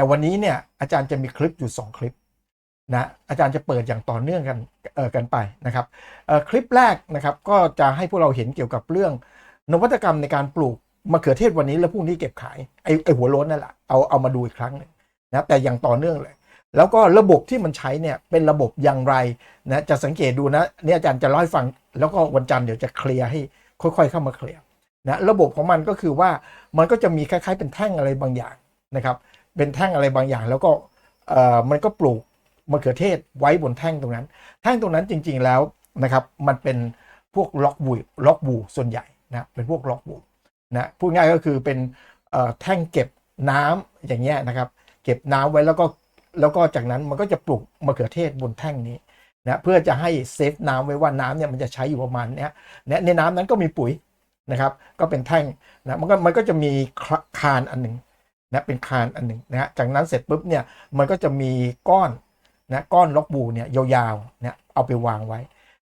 แต่วันนี้เนี่ยอาจารย์จะมีคลิปอยู่ 2 คลิปนะอาจารย์จะเปิดอย่างต่อเนื่องกันเออกันไปนะครับคลิปแรกนะครับก็จะให้พวกเราเห็นเกี่ยวกับเรื่องนวัตกรรมในการปลูกมะเขือเทศวันนี้แล้วพรุ่งนี้เก็บขายไอ้ไอ้หัวโล้นนั่นแหละเอาเอามาดูอีกครั้งนึงนะแต่อย่างต่อเนื่องเลย แล้วก็ระบบที่มันใช้เนี่ยเป็นระบบอย่างไรนะจะสังเกตดูนะนี่อาจารย์จะเล่าให้ฟัง แล้วก็วันจันทร์เดี๋ยวจะเคลียร์ให้ค่อย ๆ เข้ามาเคลียร์นะระบบของมันก็คือว่ามันก็จะมีคล้าย ๆ เป็นแท่งอะไรบางอย่างนะครับ เป็นแท่งอะไรบางอย่าง แล้วก็เอ่อมันก็ปลูกมะเขือเทศไว้บนแท่งตรงนั้น แท่งตรงนั้นจริง ๆแล้วนะครับ มันเป็นพวกล็อกบูล็อกบูส่วนใหญ่นะเป็นพวกล็อกบูนะพูดง่ายก็คือเป็นแท่งเก็บน้ำอย่างเงี้ยนะครับ เก็บน้ำไว้แล้วก็แล้วก็จากนั้นมันก็จะปลูกมะเขือเทศบนแท่งนี้นะเพื่อจะให้เซฟน้ำไว้ว่าน้ำเนี่ยมันจะใช้อยู่ประมาณเนี้ยนะในน้ำนั้นก็มีปุ๋ยนะครับ ก็เป็นแท่งนะมันก็มันก็จะมีคานอันหนึ่ง นะเป็นคานอันหนึ่งนะฮะจากนั้นเสร็จปุ๊บเนี่ยมันก็จะมีก้อนนะก้อนล็อกบูเนี่ยยาวๆเนี่ยเอาไปวางไว้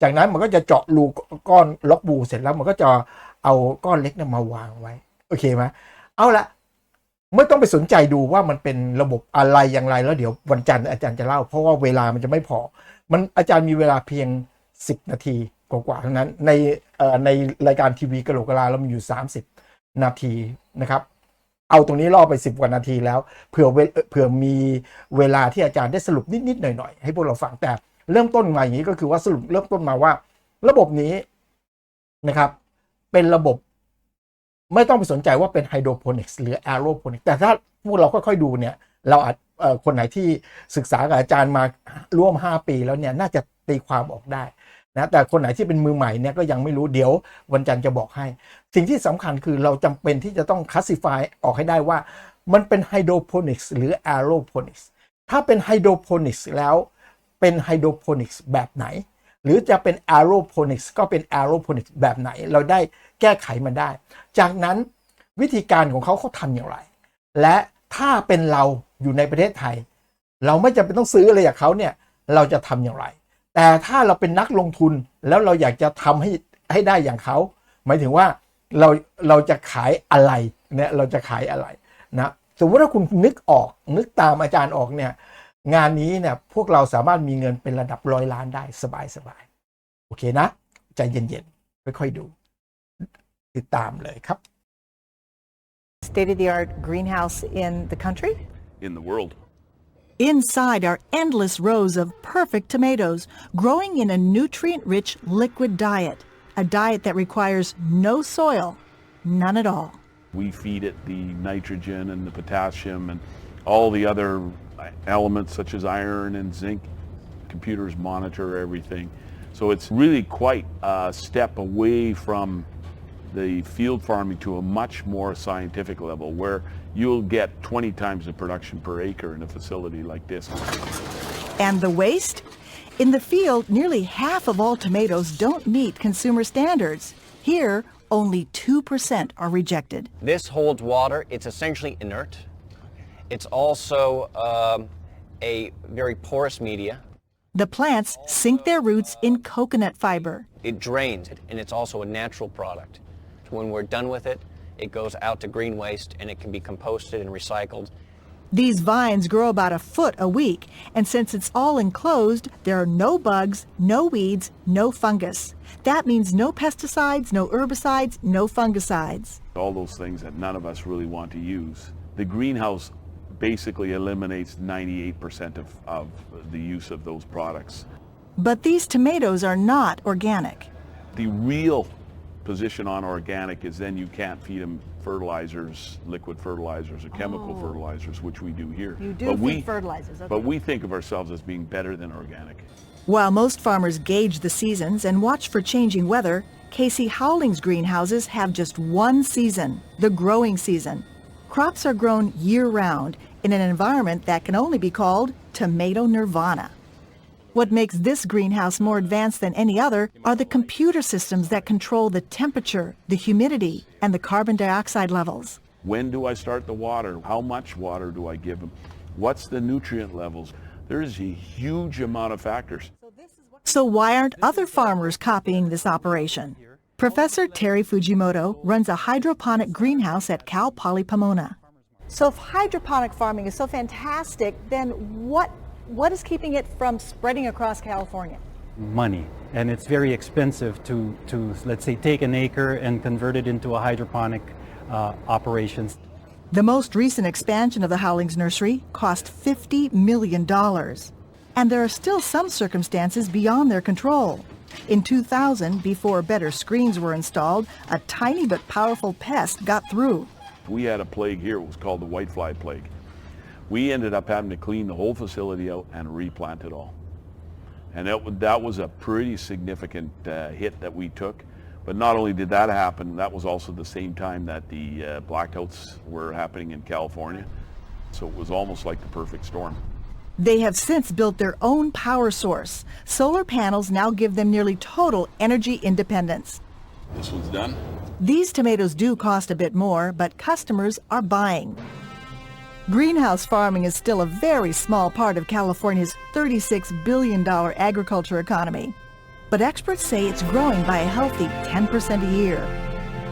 จากนั้นมันก็จะเจาะรูก้อนล็อกบูเสร็จแล้วมันก็จะเอาก้อนเล็กเนี่ยมาวางไว้โอเคไหมเอาละไม่ต้องไปสนใจดูว่ามันเป็นระบบอะไรอย่างไรแล้วเดี๋ยววันจันทร์อาจารย์จะเล่า เพราะว่าเวลามันจะไม่พอ มันอาจารย์มีเวลาเพียง 10 นาทีกว่าๆเท่านั้นในในรายการทีวีกระโหลกกะลาเรามีอยู่ 30 นาทีนะครับ เอาตรงนี้ล่อไป 10 กว่านาทีแล้วเผื่อเวเผื่อมีเวลาที่อาจารย์ได้สรุปนิดๆหน่อยๆให้พวกเราฟังแต่เริ่มต้นมาอย่างนี้ก็คือว่าสรุปเริ่มต้นมาว่า ระบบนี้นะครับ เป็นระบบไม่ต้องไปสนใจว่าเป็นไฮโดรโปนิกส์หรือแอโรโปนิกส์แต่ถ้าพวกเราค่อยๆดูเนี่ย เราอาจเอ่อคนไหนที่ศึกษากับอาจารย์มาร่วม 5 ปีแล้วเนี่ยน่าจะตีความออกได้ นะแต่คนไหนที่เป็นมือใหม่เนี่ยก็ยังไม่รู้เดี๋ยววันจันทร์จะบอกให้ สิ่งที่สำคัญคือเราจำเป็นที่จะต้องคลาสสิฟายออกให้ได้ว่า มันเป็นไฮโดรโปนิกส์หรือแอโรโปนิกส์ถ้าเป็นไฮโดรโปนิกส์แล้วเป็นไฮโดรโปนิกส์แบบไหน หรือจะเป็นแอโรโปนิกส์ก็เป็นแอโรโปนิกส์แบบไหน เราได้แก้ไขมันได้ จากนั้นวิธีการของเขาเขาทำอย่างไร และถ้าเป็นเราอยู่ในประเทศไทย เราไม่จำเป็นต้องซื้ออะไรจากเขาเนี่ยเราจะทำอย่างไร แต่ถ้าเราเป็นนักลงทุนแล้วเราอยากจะทำให้ให้ได้อย่างเขา หมายถึงว่าเราเราจะขายอะไรเนี่ยเราจะขายอะไรนะสมมติว่าคุณนึกออกนึกตามอาจารย์ออกเนี่ยงานนี้เนี่ยพวกเราสามารถมีเงินเป็นระดับร้อยล้านได้สบายสบายๆโอเคนะ ใจเย็นๆค่อยๆดู ติดตามเลยครับ state of the art greenhouse in the country. in the world. Inside are endless rows of perfect tomatoes growing in a nutrient rich liquid diet, a diet that requires no soil, none at all. We feed it the nitrogen and the potassium and all the other elements such as iron and zinc. Computers monitor everything. So it's really quite a step away from the field farming to a much more scientific level where you'll get 20 times the production per acre in a facility like this. And the waste? In the field, nearly half of all tomatoes don't meet consumer standards. Here, only 2% are rejected. This holds water. It's essentially inert. It's also um, a very porous media. The plants sink their roots in coconut fiber. It drains, and it's also a natural product. When we're done with it, it goes out to green waste, and it can be composted and recycled. These vines grow about a foot a week, and since it's all enclosed, there are no bugs, no weeds, no fungus. That means no pesticides, no herbicides, no fungicides. All those things that none of us really want to use. The greenhouse basically eliminates 98% of, of the use of those products. But these tomatoes are not organic. The real position on organic is then you can't feed them fertilizers, liquid fertilizers or chemical oh. fertilizers, which we do here. You do but feed we, fertilizers, okay. But we think of ourselves as being better than organic. While most farmers gauge the seasons and watch for changing weather, Casey Howling's greenhouses have just one season, the growing season. Crops are grown year-round in an environment that can only be called tomato nirvana. What makes this greenhouse more advanced than any other are the computer systems that control the temperature, the humidity, and the carbon dioxide levels. When do I start the water? How much water do I give them? What's the nutrient levels? There's a huge amount of factors. So why aren't other farmers copying this operation? Professor Terry Fujimoto runs a hydroponic greenhouse at Cal Poly Pomona. So if hydroponic farming is so fantastic, then what what is keeping it from spreading across California? money and it's very expensive to, to let's say take an acre and convert it into a hydroponic uh, operations. The most recent expansion of the Howlings nursery cost $50 million. And there are still some circumstances beyond their control. In 2000, before better screens were installed, a tiny but powerful pest got through. We had a plague here, it was called the whitefly plague. We ended up having to clean the whole facility out and replant it all. And that, that was a pretty significant uh, hit that we took. But not only did that happen, that was also the same time that the uh, blackouts were happening in California. So it was almost like the perfect storm. They have since built their own power source. Solar panels now give them nearly total energy independence. This one's done. These tomatoes do cost a bit more, but customers are buying. Greenhouse farming is still a very small part of California's $36 billion agriculture economy. But experts say it's growing by a healthy 10% a year.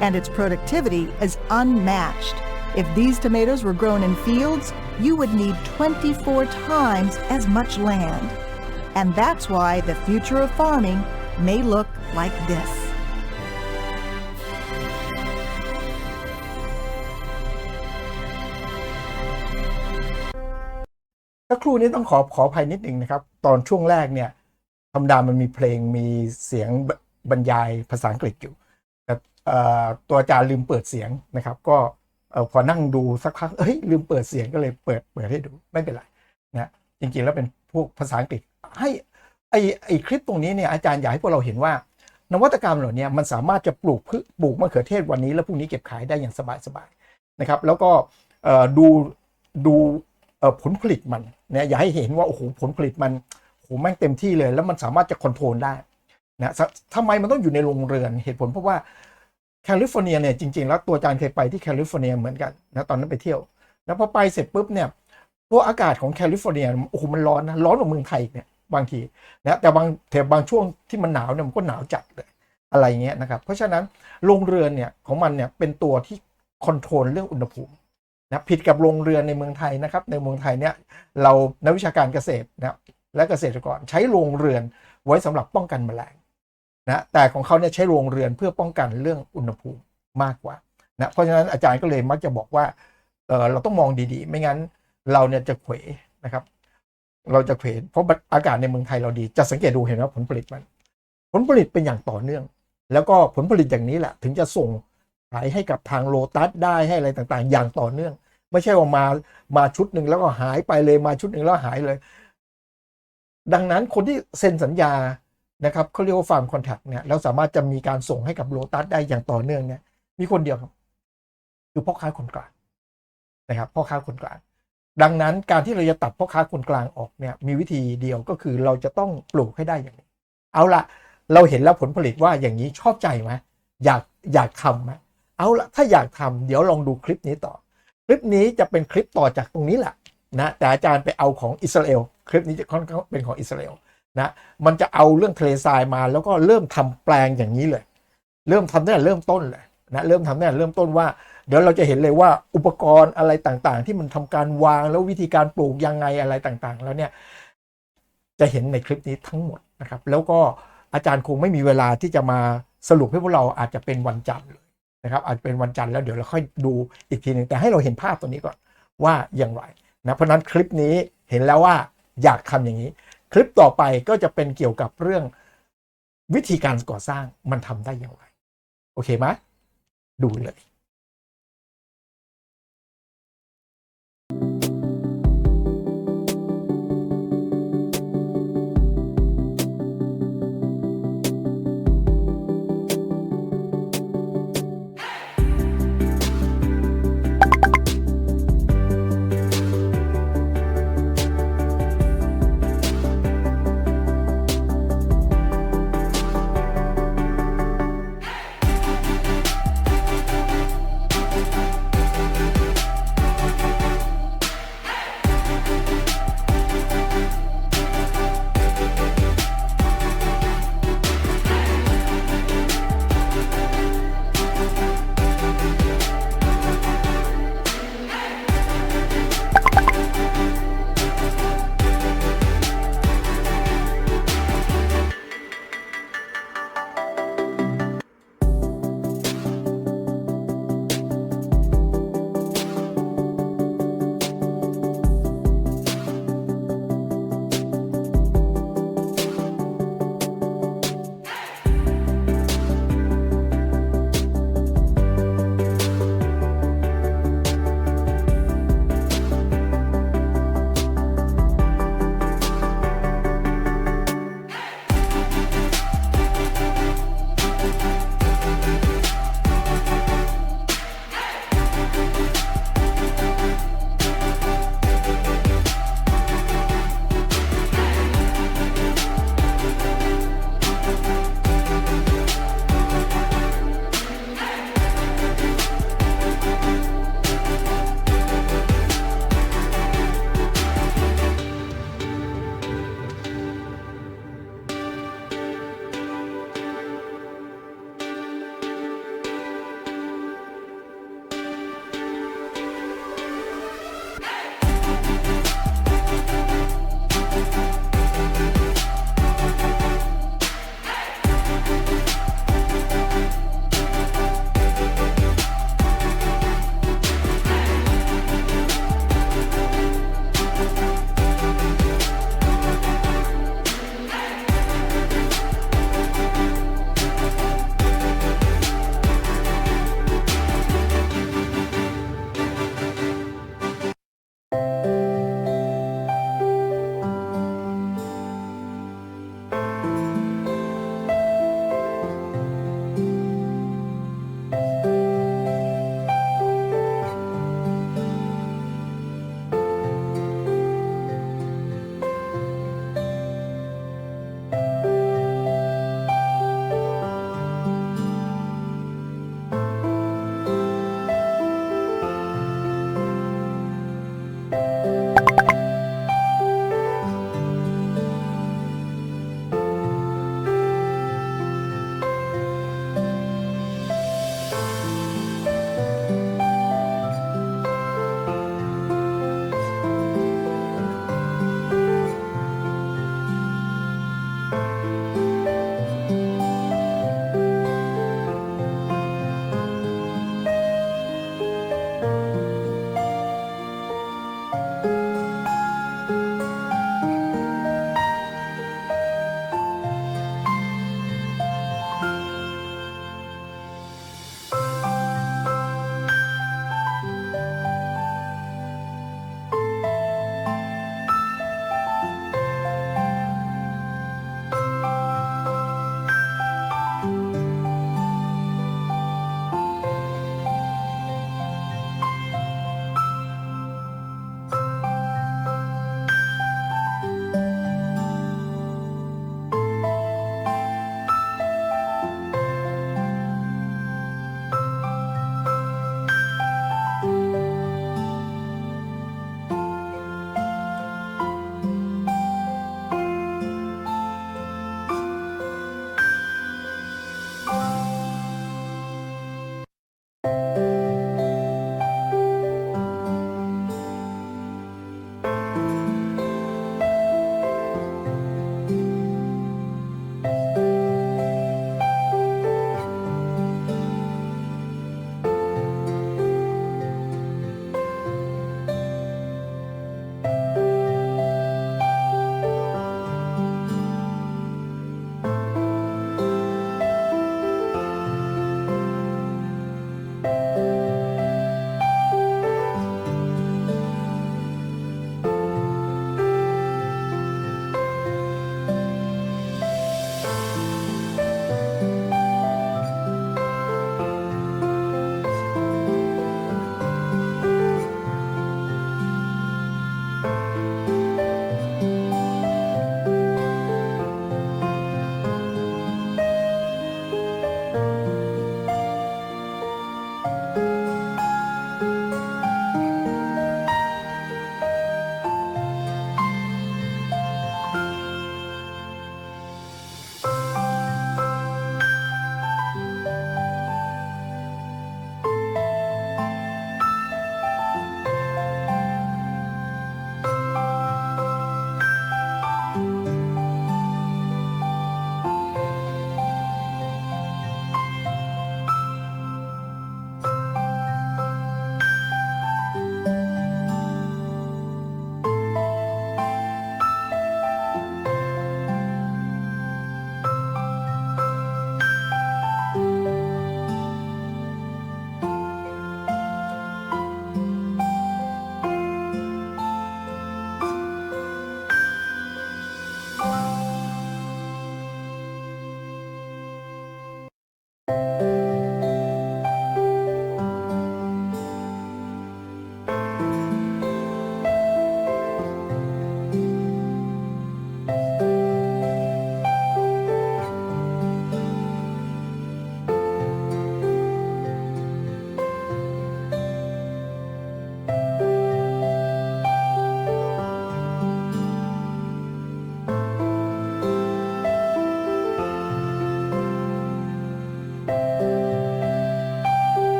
And its productivity is unmatched. If these tomatoes were grown in fields, you would need 24 times as much land. And that's why the future of farming may look like this. สักครู่นี้ต้องขอขออภัยนิดหนึ่งนะครับ ตอนช่วงแรกเนี่ยธรรมดามันมีเพลงมีเสียงบรรยายภาษาอังกฤษอยู่แต่ตัวอาจารย์ลืมเปิดเสียงนะครับ ก็พอนั่งดูสักพักเอ้ยลืมเปิดเสียงก็เลยเปิดเปิดให้ดูไม่เป็นไรนะจริงๆแล้วเป็นพวกภาษาอังกฤษให้ไอไอคลิปตรงนี้เนี่ยอาจารย์อยากให้พวกเราเห็นว่า นวัตกรรมเหล่านี้มันสามารถจะปลูกพืชปลูกมะเขือเทศวันนี้ แล้วพรุ่งนี้เก็บขายได้อย่างสบายๆนะครับ แล้วก็ดูดู ผลผลิตมันเนี่ยอย่าให้เห็นว่าโอ้โหผลผลิตมันโอ้โหแม่งเต็มที่เลย แล้วมันสามารถจะคอนโทรลได้นะทำไมมันต้องอยู่ในโรงเรือนเหตุผลเพราะว่าแคลิฟอร์เนียเนี่ยจริงๆ แล้วตัวอาจารย์เคยไปที่แคลิฟอร์เนียเหมือนกันนะตอนนั้นไปเที่ยว แล้วพอไปเสร็จปุ๊บเนี่ยตัวอากาศของแคลิฟอร์เนียโอ้โหมันร้อนนะร้อนกว่าเมืองไทยเนี่ยบางทีนะแต่บางแถบบางช่วงที่มันหนาวเนี่ยมันก็หนาวจัดเลยอะไรเงี้ยนะครับเพราะฉะนั้นโรงเรือนเนี่ยของมันเนี่ยเป็นตัวที่คอนโทรลเรื่องอุณหภูมิ นะผิดกับโรงเรือนในเมืองไทยนะครับ ในเมืองไทยเนี่ยเรานักวิชาการเกษตรนะและเกษตรกรใช้โรงเรือนไว้สำหรับป้องกันแมลงนะแต่ของเขาเนี่ยใช้โรงเรือนเพื่อป้องกันเรื่องอุณหภูมิมากกว่านะเพราะฉะนั้นอาจารย์ก็เลยมักจะบอกว่าเออเราต้องมองดีๆ ไม่งั้นเราเนี่ยจะเขวนะครับ เราจะเขวเพราะอากาศในเมืองไทยเราดี จะสังเกตดูเห็นว่าผลผลิตมัน ผลผลิตเป็นอย่างต่อเนื่อง แล้วก็ผลผลิตอย่างนี้แหละถึงจะส่งายให้กับทางโลตัสได้ให้อะไรต่างๆ อย่างต่อเนื่อง ไม่ใช่ว่ามามาชุดหนึ่งแล้วก็หายไปเลยมาชุดหนึ่งแล้วหายเลย ดังนั้นคนที่เซ็นสัญญานะครับเขาเรียกว่าฟาร์มคอนแทคเนี่ยแล้วสามารถจะมีการส่งให้กับโลตัสได้อย่างต่อเนื่องเนี่ยมีคนเดียวครับ คือพ่อค้าคนกลางนะครับพ่อค้าคนกลาง ดังนั้นการที่เราจะตัดพ่อค้าคนกลางออกเนี่ยมีวิธีเดียวก็คือเราจะต้องปลูกให้ได้อย่างนี้ เอาละเราเห็นแล้วผลผลิตว่าอย่างนี้ชอบใจไหมอยากอยากทำไหม เอาละถ้าอยากทำเดี๋ยวลองดูคลิปนี้ต่อ คลิปนี้จะเป็นคลิปต่อจากตรงนี้แหละนะแต่อาจารย์ไปเอาของอิสราเอลคลิปนี้จะค่อนข้างเป็นของอิสราเอลนะมันจะเอาเรื่องทะเลทรายมา แล้วก็เริ่มทำแปลงอย่างนี้เลย เริ่มทำตั้งแต่เริ่มต้นเลยนะเริ่มทำตั้งแต่เริ่มต้นว่า เดี๋ยวเราจะเห็นเลยว่าอุปกรณ์อะไรต่างๆ ที่มันทำการวางแล้ววิธีการปลูกยังไงอะไรต่างๆ แล้วเนี่ยจะเห็นในคลิปนี้ทั้งหมดนะครับ แล้วก็อาจารย์คงไม่มีเวลาที่จะมาสรุปให้พวกเราอาจจะเป็นวันจันทร์ นะครับอาจจะเป็นวันจันทร์แล้วเดี๋ยวเราค่อยดูอีกทีหนึ่งแต่ให้เราเห็นภาพตัวนี้ก่อนว่าอย่างไรนะเพราะนั้นคลิปนี้เห็นแล้วว่าอยากทำอย่างนี้ คลิปต่อไปก็จะเป็นเกี่ยวกับเรื่องวิธีการก่อสร้างมันทำได้อย่างไร โอเคไหมดูเลย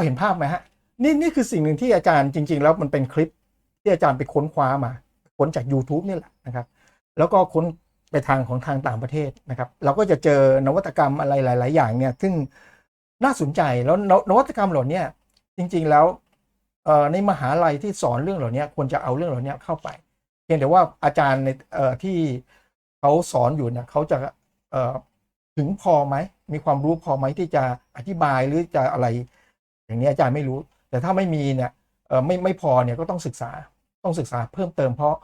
เราเห็นภาพไหมฮะนี่นี่คือสิ่งหนึ่งที่อาจารย์จริง ๆ แล้วมันเป็นคลิปที่อาจารย์ไปค้นคว้ามาค้นจาก YouTube นี่แหละนะครับ แล้วก็ค้นไปทางของทางต่างประเทศนะครับ เราก็จะเจอนวัตกรรมอะไรหลาย ๆ อย่างเนี่ยซึ่งน่าสนใจแล้วนวนวัตกรรมเหล่านี้จริง ๆ แล้วในมหาลัยที่สอนเรื่องเหล่านี้ควรจะเอาเรื่องเหล่านี้เข้าไปเพียงแต่ว่าอาจารย์ในที่เขาสอนอยู่เนี่ยเขาจะถึงพอไหมมีความรู้พอไหมที่จะอธิบายหรือจะอะไร อย่างนี้อาจารย์ไม่รู้ แต่ถ้าไม่มีเนี่ยไม่ไม่พอเนี่ยก็ต้องศึกษาต้องศึกษาเพิ่มเติมเพราะ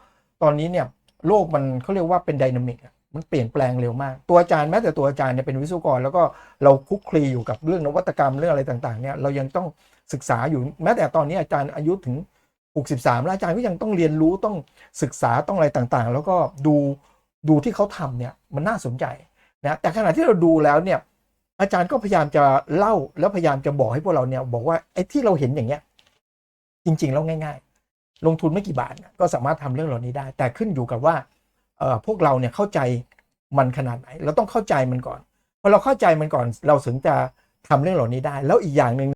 ตอนนี้เนี่ยโลกมันเขาเรียกว่าเป็นไดนามิกมันเปลี่ยนแปลงเร็วมาก ตัวอาจารย์แม้แต่ตัวอาจารย์เนี่ยเป็นวิศวกร แล้วก็เราคลุกคลีอยู่กับเรื่องนวัตกรรมเรื่องอะไรต่างๆเนี่ยเรายังต้องศึกษาอยู่แม้แต่ตอนนี้อาจารย์อายุถึง 63 แล้วอาจารย์ก็ยังต้องเรียนรู้ต้องศึกษาต้องอะไรต่างๆ แล้วก็ดูดูที่เขาทำเนี่ยมันน่าสนใจนะแต่ขณะที่เราดูแล้วเนี่ย อาจารย์ก็พยายามจะเล่าแล้วพยายามจะบอกให้พวกเราเนี่ย บอกว่าไอ้ที่เราเห็นอย่างเงี้ย จริงๆแล้วง่าย ๆ ลงทุนไม่กี่บาทก็สามารถทำเรื่องเหล่านี้ได้ แต่ขึ้นอยู่กับว่าเอ่อพวกเราเนี่ยเข้าใจมันขนาดไหน เราต้องเข้าใจมันก่อนพอเราเข้าใจมันก่อน เราถึงจะทำเรื่องเหล่านี้ได้ แล้วอีกอย่างหนึ่ง